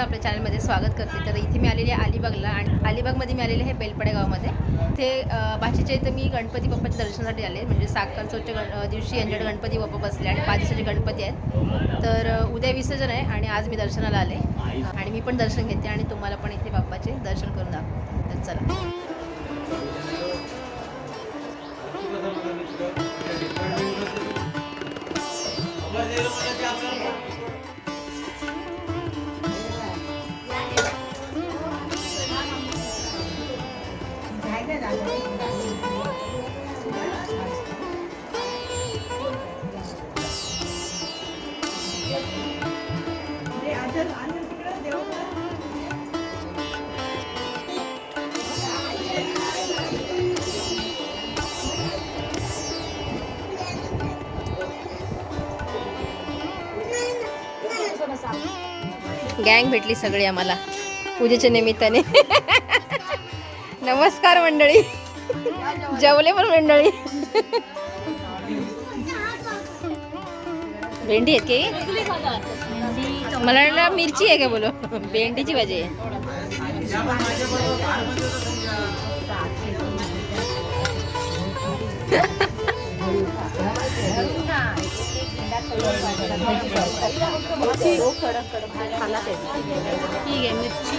तुमचं आपल्या चॅनलमध्ये स्वागत करते. तर इथे मी आलेली आहे अलिबागला आणि अलिबागमध्ये मी आलेले आहे बेलपडे गावामध्ये ते भाचीच्या इथं मी गणपती बाप्पाच्या दर्शनासाठी आले. म्हणजे साखर चौथच्या गण दिवशी यांच्याकडे गणपती बाप्पा बसले आणि पाच दिवसाचे गणपती आहेत. तर उद्या विसर्जन आहे आणि आज मी दर्शनाला आले. आणि मी पण दर्शन घेते आणि तुम्हाला पण इथे बाप्पाचे दर्शन करून दाखवते. तर चला. गँग भेटली सगळी आम्हाला. पूजेच्या निमित्ताने. नमस्कार मंडळी. जेवले पण मंडळी. भेंडी आहेत की? मला वाटलं मिरची आहे का बोलो? भेंडीची भाजी आहे. ठीक आहे मिरची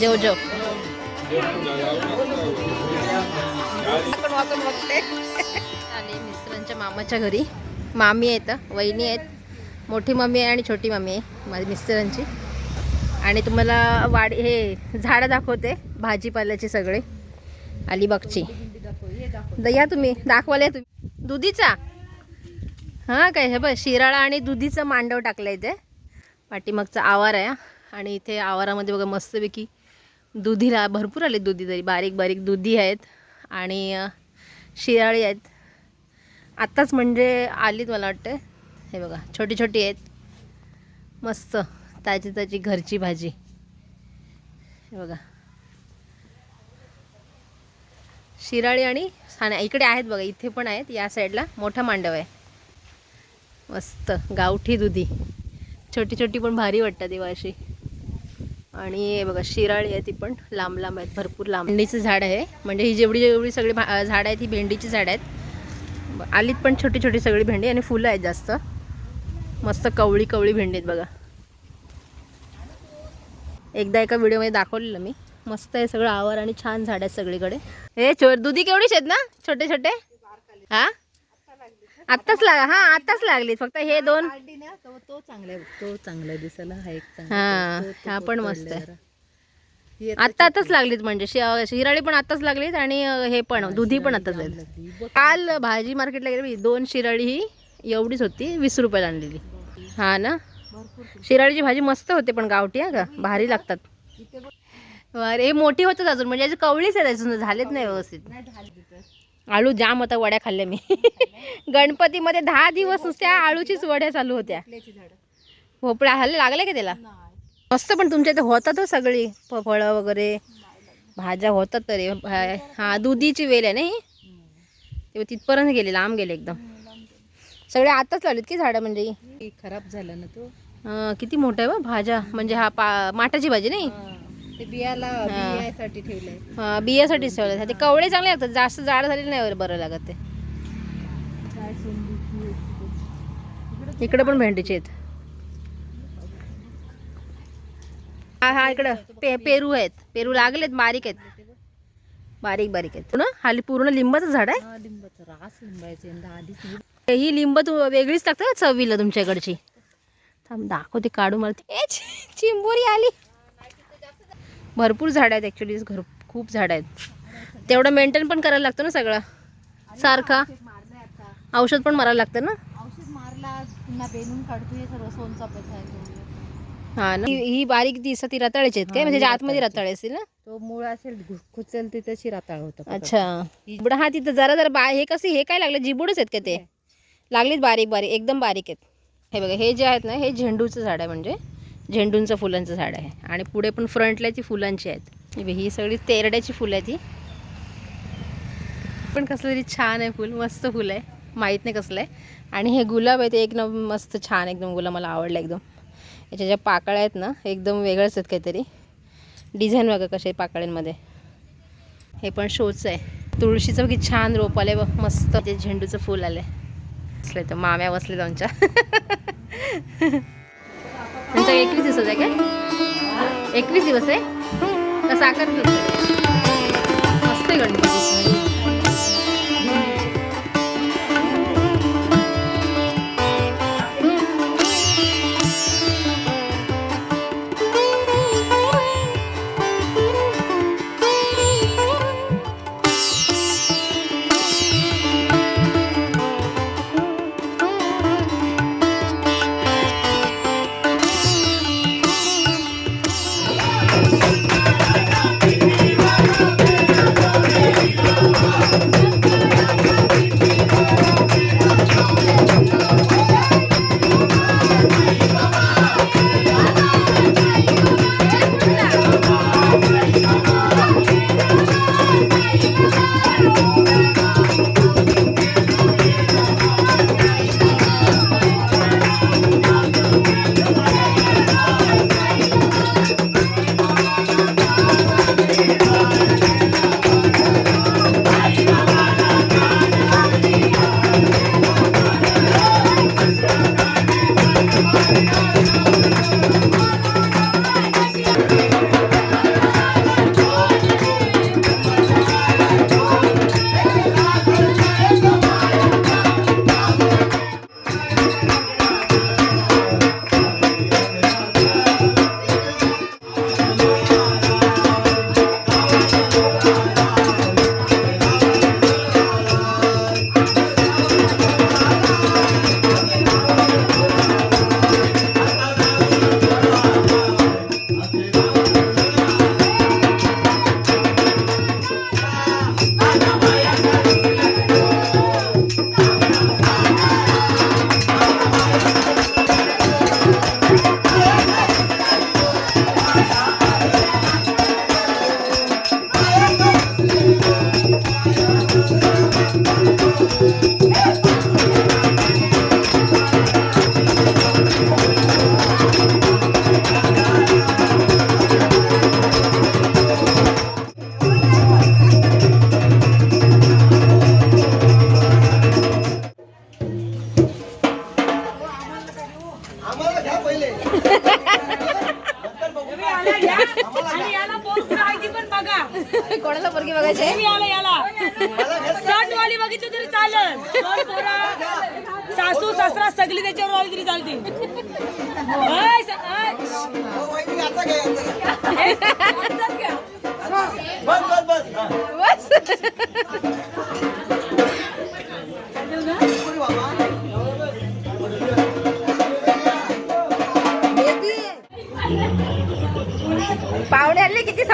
जेव जेव आले मिस्टरांच्या मामाच्या घरी मामी आहेत वहिनी आहेत मोठी मम्मी आहे आणि छोटी मम्मी आहे माझ्या मिस्टरांची आणि तुम्हाला वाढ हे झाडं दाखवते भाजीपाल्याचे सगळे. अलिबागची या तुम्ही दाखवाले तुम्ही. दुधीचा? हां काय हे बघ शिराळा आणि दुधीचं मांडव टाकलं इथे. पाठीमागचा आवार आहे आणि इथे आवारामध्ये बघा मस्तपैकी दुधीला भरपूर आले दुधी तरी. बारीक बारीक दुधी आहेत आणि शिराळी आहेत. आत्ताच म्हणजे आलीत मला वाटतं हे बघा छोटी छोटी आहेत. मस्त. ताजी ताजी घरची भाजी. हे बघा. शिराळी आणि साण्या इकडे आहेत बघा इथे पण आहेत. या साईडला मोठा मांडव आहे. मस्त. गावठी दुधी. छोटी छोटी पण भारी वाटतात तेव्हा अशी. आणि बघा शिराळी आहे ती पण. लांब लांब आहेत. भरपूर लांब. भेंडीचं झाड आहे. म्हणजे ही जेवढी जेवढी सगळी भा- झाडं आहेत ही भेंडीची झाडं आहेत. आलीत पण छोटी छोटी सगळी भेंडी आणि फुलं आहेत जास्त. मस्त कवळी कवळी भेंडी आहेत बघा. एकदा एका व्हिडिओमध्ये दाखवलेलं मी. मस्त आहे सगळं आवर आणि छान झाड आहेत सगळीकडे. हे छो दुधी केवढीच आहेत ना? छोटे छोटे? हा? आत्ताच लाग हा आत्ताच लागलीत. फक्त हे दोन तो चांगला तो चांगला दिसायला हा एक चांगला हा हा पण मस्त आहे. आत्ता आताच लागलीत म्हणजे. शिराळी पण आत्ताच लागलीत आणि हे पण दुधी पण आताच आहेत लागली. काल भाजी मार्केटला गेली दोन शिराळी ही एवढीच होती वीस रुपयाला आणलेली. हा ना? शिराळीची भाजी मस्त होते पण गावठी आहे का? भारी लागतात. अरे हे मोठी होतात अजून म्हणजे याची कवळीच आहेत अजून झालेत नाही व्यवस्थित. आळू जाम होता वड्या खाल्ल्या मी. गणपतीमध्ये दहा दिवस नुसत्या आळूचीच वड्या चालू होत्या. भोपळा हल्ले लागले का त्याला? मस्त पण तुमच्या इथे होतात हो सगळी. फळं वगैरे. भाज्या होतात तरी हा दुधीची वेल आहे ना ही तेव्हा तिथपर्यंत गेले लांब गेले एकदम. सगळे आताच लावलेत की झाडं म्हणजे? खराब झाला ना तो. अं, किती मोठं आहे बा भाज्या. म्हणजे हा पा माठाची भाजी नाही? हा. ते बियाला हा. बियासाठी ठेवलंय. अं, बियासाठी ठेवलं ते कवळे चांगले लागतात. जास्त जाड झालेले नाही बरं लागत ते. इकडे पण भेंडीचे आहेत. हा हा इकडं. पे पेरू आहेत. पेरू लागलेत बारीक आहेत. बारीक बारीक आहेत. ना खाली पूर्ण लिंबाचं झाड आहे? हा, लिंबाचं रास लिंबायचे. आधीच. ही लिंब तू वेगळीच लागतं का चवीला तुमच्याकडची? थांब दाखवते काढू मला. ए, चिंबोरी आली. भरपूर झाड आहेत ॲक्च्युली घर खूप झाड आहेत. तेवढं मेंटेन पण करायला लागतं ना सगळं. सारखा. औषध पण मारायला लागतं ना? औषध मारला पुन्हा बेनून काढतो हे सर्व. हा ना. ही बारीक दिसत ती रताळ्याची आहेत काय? म्हणजे आतमध्ये. रताळे असतील ना? तो मूळ असेल घु- खुचेल ते तशी राताळ होतं. अच्छा. हा तिथं जरा जरा बा हे कसे हे काय लागलं? जिबूडच आहेत का ते? लागलीत बारीक बारीक एकदम बारीक आहेत. हे बघा हे जे आहेत ना हे झेंडूचं झाड आहे म्हणजे. झेंडूंचं फुलांचं झाड आहे. आणि पुढे पण फ्रंटला ती फुलांची आहेत. ही सगळी तेरड्याची फुलं आहेत ही. पण कसलं तरी छान आहे फुल मस्त फुल आहे. माहीत नाही कसलं आहे. आणि हे गुलाब आहे ते एकदम मस्त छान एकदम गुलाब मला आवडलं एकदम. याच्या ज्या पाकळ्या आहेत ना एकदम वेगळंच आहेत काहीतरी. डिझाईन बघा कसे आहे पाकळ्यांमध्ये. हे पण शोचं आहे. तुळशीचं बघी छान रोप आलं बघ मस्त. ते झेंडूचं फुल आहे असले तर माम्या बसले त्यांच्या त्यांच्या एकवीस दिवस आहे काय? एकवीस दिवस आहे? तर साखर दिवस मस्त गणपती.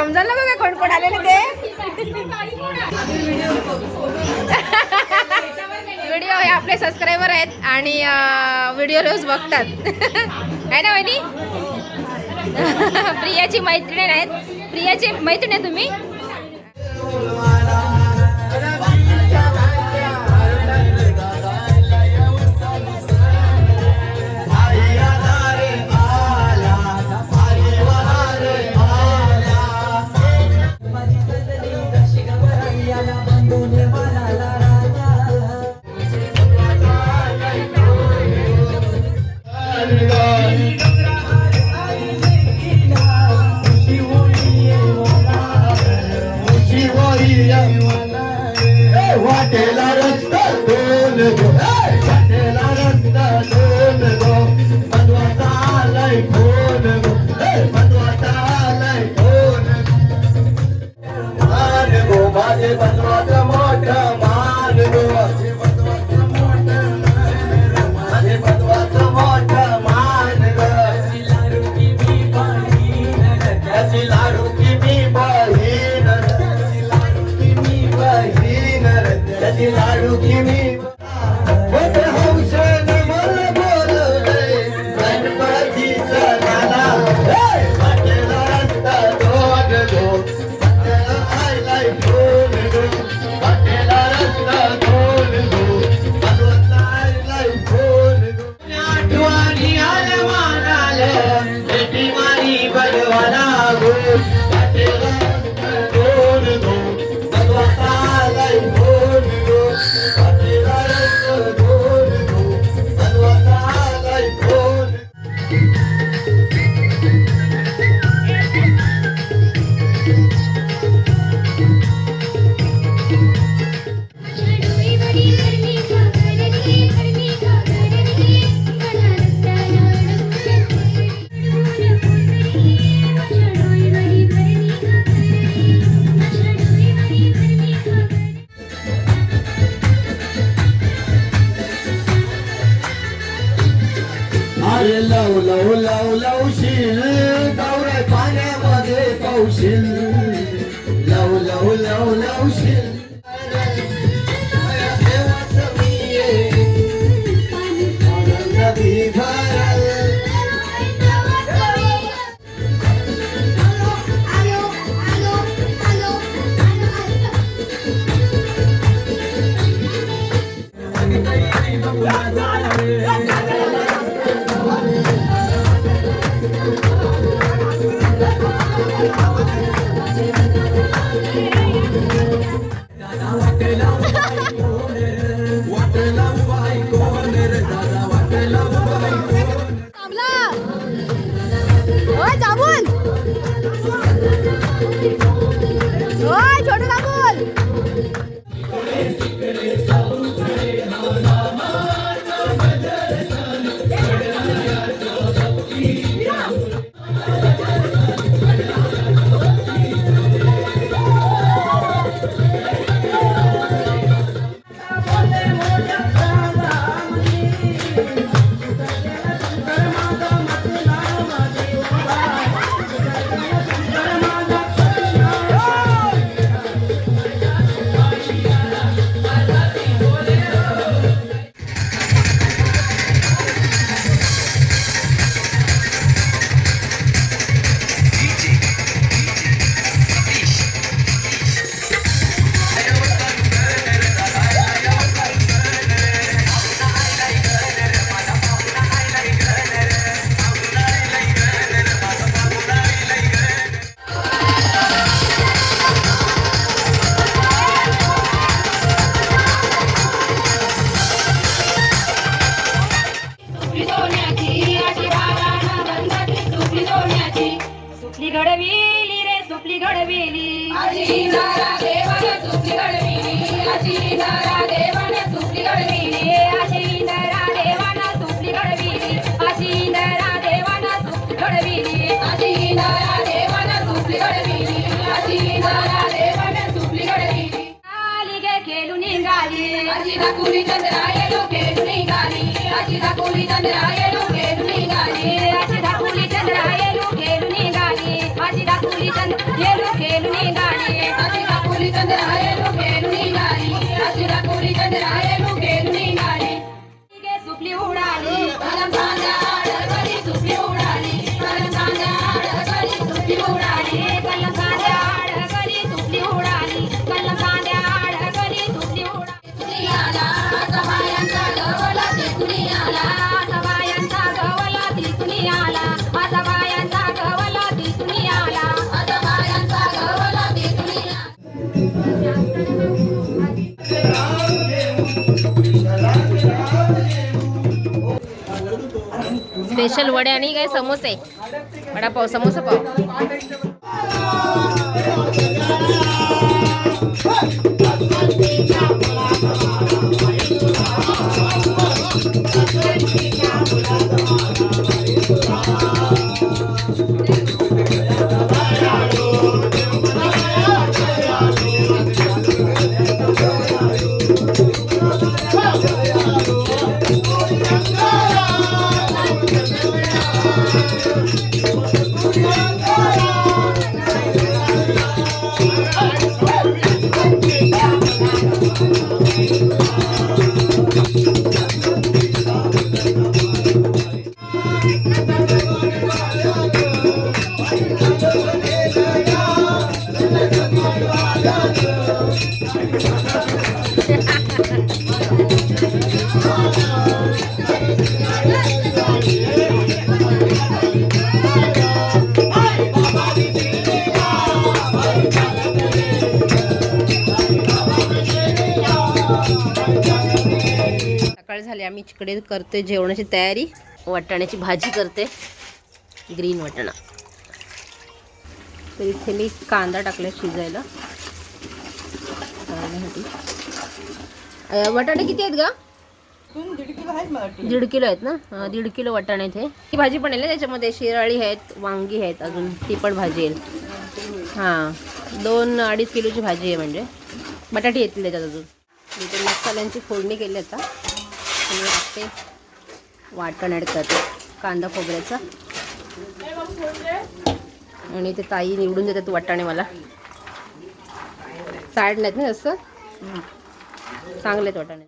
समजायला बघा कोण कोण आलेले ते. व्हिडिओ हे आपले सबस्क्रायबर आहेत आणि व्हिडिओ रोज बघतात. आहे ना वहिनी? प्रियाची मैत्रीण आहेत. प्रियाची मैत्रीण आहे तुम्ही? ವೇಣಿ ಅಜೀನಾರ ದೇವನ ಸುದ್ದಿಗಳ ವೇಣಿ ಅಜೀನಾರ ದೇವನ ಸುದ್ದಿಗಳ ವೇಣಿ ಅಜೀನಾರ ದೇವನ ಸುದ್ದಿಗಳ ವೇಣಿ ಅಜೀನಾರ ದೇವನ ಸುದ್ದಿಗಳ ವೇಣಿ ಅಜೀನಾರ ದೇವನ ಸುದ್ದಿಗಳ ವೇಣಿ ಅಜೀನಾರ ದೇವನ ಸುದ್ದಿಗಳ ವೇಣಿ ಕಾಲಿಗೆ ಕೇಳು ನಿಂಗಾಲಿ ಅಜಿದ ಕುಲಿ ಚಂದ್ರಾಯಲು ಕೇಳು ನಿಂಗಾಲಿ ಅಜಿದ ಕುಲಿ ಚಂದ್ರಾಯಲು स्पेशल वडे आणि काय समोसे. वडापाव समोसा पाव. सकाळ झाली आम्ही इकडे करतोय जेवणाची तयारी. वाटाण्याची भाजी करते. ग्रीन वाटाणा. तर इथे मी कांदा टाकला शिजायला. वाटाणे किती आहेत का दीड किलो आहेत ना? दीड किलो वाटाणे इथे ही. भाजी पण आहे ना त्याच्यामध्ये? शिराळी आहेत वांगी आहेत अजून. ती पण भाजी येईल हां. दोन अडीच किलोची भाजी आहे म्हणजे. बटाटे येतील त्याच्यात अजून. इथे मसाल्यांची फोडणी केली आता. आणि टाकते वाटण ॲड करते. कांदा खोबऱ्याचा. आणि ते ताई निवडून देतात वाटाणे मला. साड नाहीत ना जास्त? चांगले आहेत वाटाणे.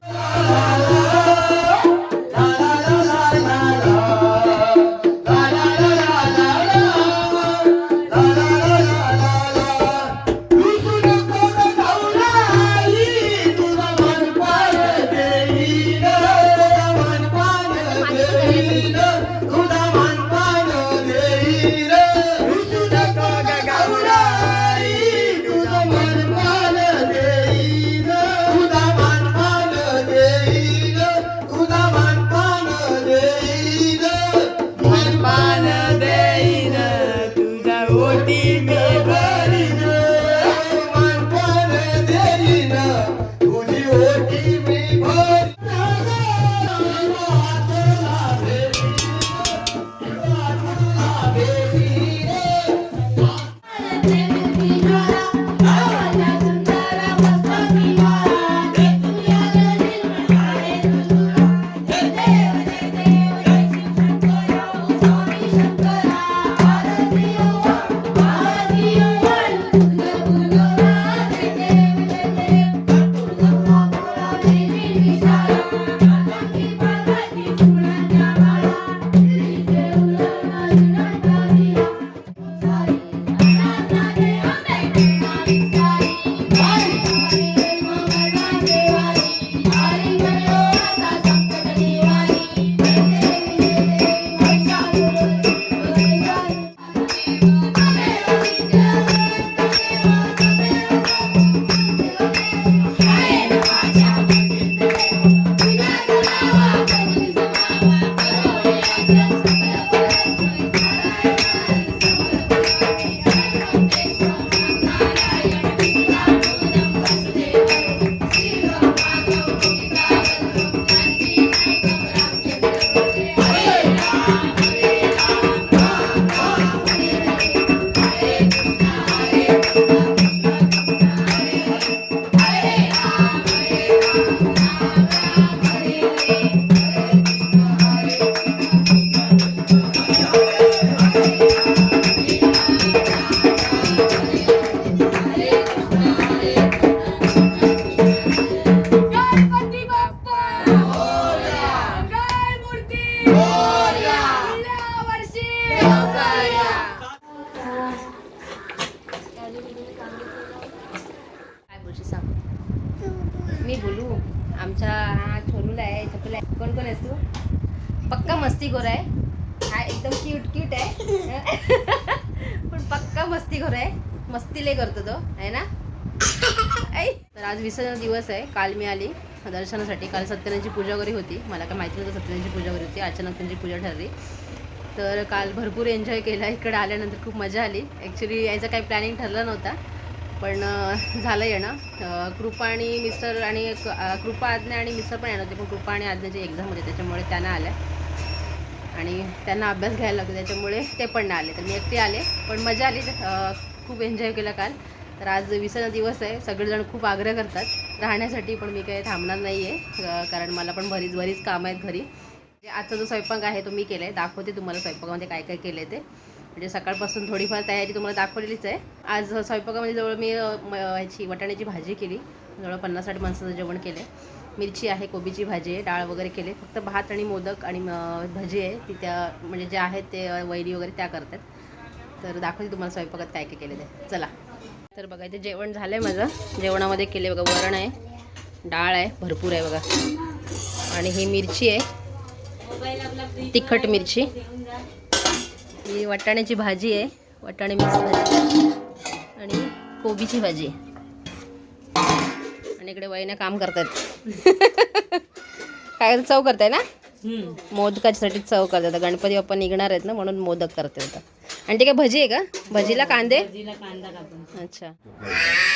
काल मी आली. दर्शनासाठी. काल सत्यनारायणची पूजा वगैरे होती. मला काय माहिती नव्हतं सत्यनारायणची पूजा वगैरे होती. अचानक त्यांची पूजा ठरली. तर काल भरपूर एन्जॉय केला. इकडे आल्यानंतर खूप मजा आली. ॲक्च्युली यायचा काही प्लॅनिंग ठरलं नव्हता. पण झालं येणं. कृपा आणि मिस्टर आणि कृपा आज्ञा आणि मिस्टर पण येणार होते. पण कृपा आणि आज्ञाची एक्झाम होती. त्याच्यामुळे त्यांना आल्या. आणि त्यांना अभ्यास घ्यायला लागतो त्याच्यामुळे ते पण नाही आले. तर मी एकटे आले. पण मजा आली. खूप एन्जॉय केला काल. तर आज विसर्जन दिवस आहे. सगळेजण खूप आग्रह करतात. राहण्यासाठी पण मी काही थांबणार नाही आहे कारण मला पण बरीच बरीच कामं आहेत घरी. म्हणजे आजचा जो स्वयंपाक आहे तो मी केला आहे दाखवते तुम्हाला स्वयंपाकामध्ये काय काय केलं ते. म्हणजे सकाळपासून थोडीफार तयारी तुम्हाला दाखवलेलीच आहे. आज स्वयंपाकामध्ये जवळ मी म, ह्याची वाटाण्याची भाजी केली. जवळ पन्नास साठ माणसाचं जेवण केलं मिरची आहे कोबीची भाजी आहे डाळ वगैरे केले फक्त भात आणि मोदक आणि भजी आहे. ती त्या म्हणजे जे आहेत ते वैरी वगैरे त्या करतात. तर दाखवते तुम्हाला स्वयंपाकात काय काय केले ते चला. तर बघा इथे जेवण झालं आहे माझं. जेवणामध्ये केले बघा वरण आहे डाळ आहे भरपूर आहे बघा. आणि ही मिरची आहे तिखट मिरची. ही वाटाण्याची भाजी आहे वाटाणे मिरची भाजी. आणि कोबीची भाजी आणि इकडे वयनं काम करतात काय चव करताय ना? मोदकासाठी चव करतात. गणपती बाप्पा निघणार आहेत ना म्हणून मोदक करते आता. आणि ते काय भजी आहे का? भजीला कांदे? अच्छा.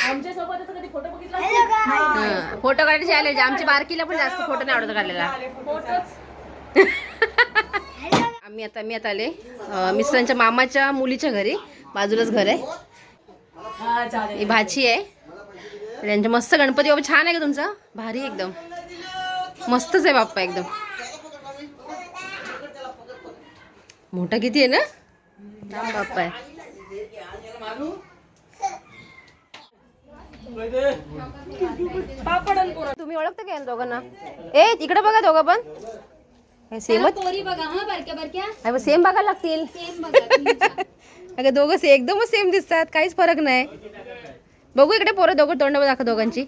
आमच्यासोबत असं कधी फोटो बघितला फोटो काढायचे आले जे आमच्या बारकीला पण जास्त फोटो नाही आवडत काढलेला आम्ही आता मी आता आले. मिस्टरांच्या मामाच्या मुलीच्या घरी. बाजूलाच घर आहे. हा ही भाची आहे. त्यांच्या मस्त गणपती बाबा छान आहे का तुमचा? भारी एकदम. मस्तच आहे बाप्पा एकदम. मोठा किती आहे ना? बाप्पा आहे. तुम्ही ओळखता काय दोघांना? ए तिकडे बघा दोघं पण. सेमच पोरी बघा सेम बघायला लागतील. सेम अगं दोघं एकदमच सेम दिसतात. काहीच फरक नाही. बघू इकडे पोरं दोघं तोंड दाखव दोघांची.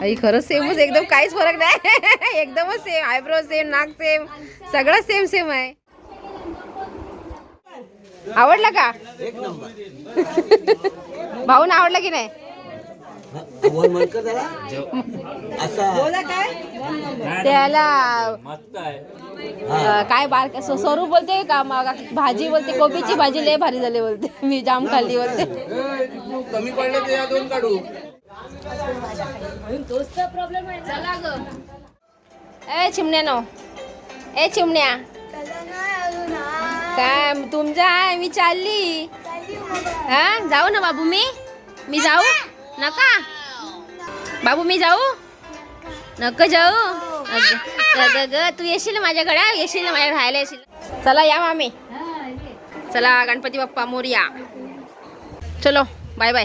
आई खरंच सेमच एकदम काहीच फरक नाही. एकदमच सेम आयब्रो सेम नाक सेम सगळं सेम सेम आहे. आवडला का? भाऊन आवडला की नाही? त्याला अं, काय बार स- स्वरूप बोलते का? मग भाजी बोलते कोबीची भाजी लय भारी झाली बोलते. मी जाम खाल्ली बोलते. कमी पडलं ते या दोन काढू. ए चिमण्या नो ए चिमण्या. काय तुमच्या आहे मी चालली. हा? जाऊ ना बाबू मी? मी जाऊ? नका? बाबू मी जाऊ? नको जाऊ? अगं, ग- ग- तू येशील माझ्याकडे येशील ना माझ्या राहायला येशील? चला या मामी. चला गणपती बाप्पा मोरया. चलो बाय बाय.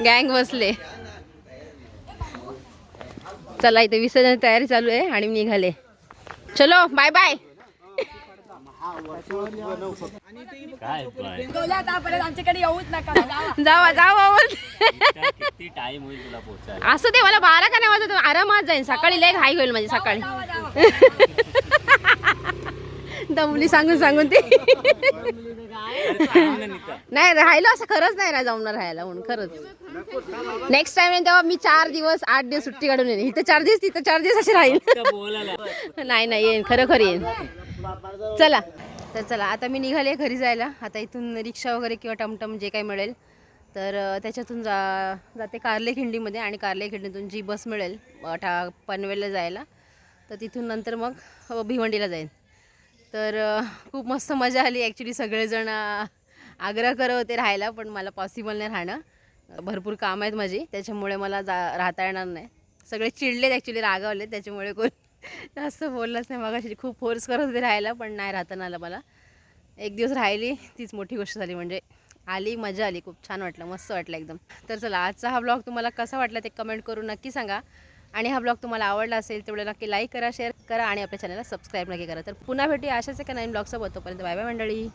गँग बसले. चला इथे विसर्जन तयारी चालू आहे आणि मी निघाले. चलो बाय बाय. आमच्याकडे येऊच नका जावा जावा बोल. किती टाइम होईल तुला पोहोचायला असं ते मला बारा का नाही वाजत? आरामात जाईन. सकाळी लय घाई होईल माझी सकाळी. दमली सांगून सांगून ते. नाही राहिलं असं खरंच नाही ना जमणार राहायला म्हणून खरंच. नेक्स्ट टाइम तेव्हा मी चार दिवस आठ दिवस सुट्टी काढून येईन. इथं चार दिवस तिथं चार दिवस असे राहील बोलायला. नाही नाही येईन. खरं खरं येईन. चला. तर चला आता मी निघाले घरी जायला. आता इथून रिक्षा वगैरे किंवा टमटम जे काही मिळेल तर त्याच्यातून जा जाते कारले खिंडीमध्ये आणि कारले खिंडीतून जी बस मिळेल ठा पनवेलला जायला तर तिथून नंतर मग भिवंडीला जाईन. तर खूप मस्त मजा आली ॲक्च्युली सगळेजण आग्रह करत होते राहायला पण मला पॉसिबल नाही राहणं. भरपूर काम आहेत माझी त्याच्यामुळे मला जा राहता येणार नाही. सगळे चिडलेत ॲक्च्युली रागावले त्याच्यामुळे कोण जास्त बोललंच नाही. मग खूप फोर्स करत होते राहायला पण नाही राहता आलं मला. एक दिवस राहिली तीच मोठी गोष्ट झाली म्हणजे आली मजा आली. खूप छान वाटलं मस्त वाटलं एकदम. तर चला आजचा हा ब्लॉग तुम्हाला कसा वाटला ते कमेंट करून नक्की सांगा. आणि हा ब्लॉग तुम्हाला आवडला असेल तेवढं नक्की लाईक करा शेअर करा आणि आपल्या चॅनलला सबस्क्राईब नक्की करा. तर पुन्हा भेटूया अशाच एका नवीन ब्लॉगसोबत तोपर्यंत बाय बाय मंडळी.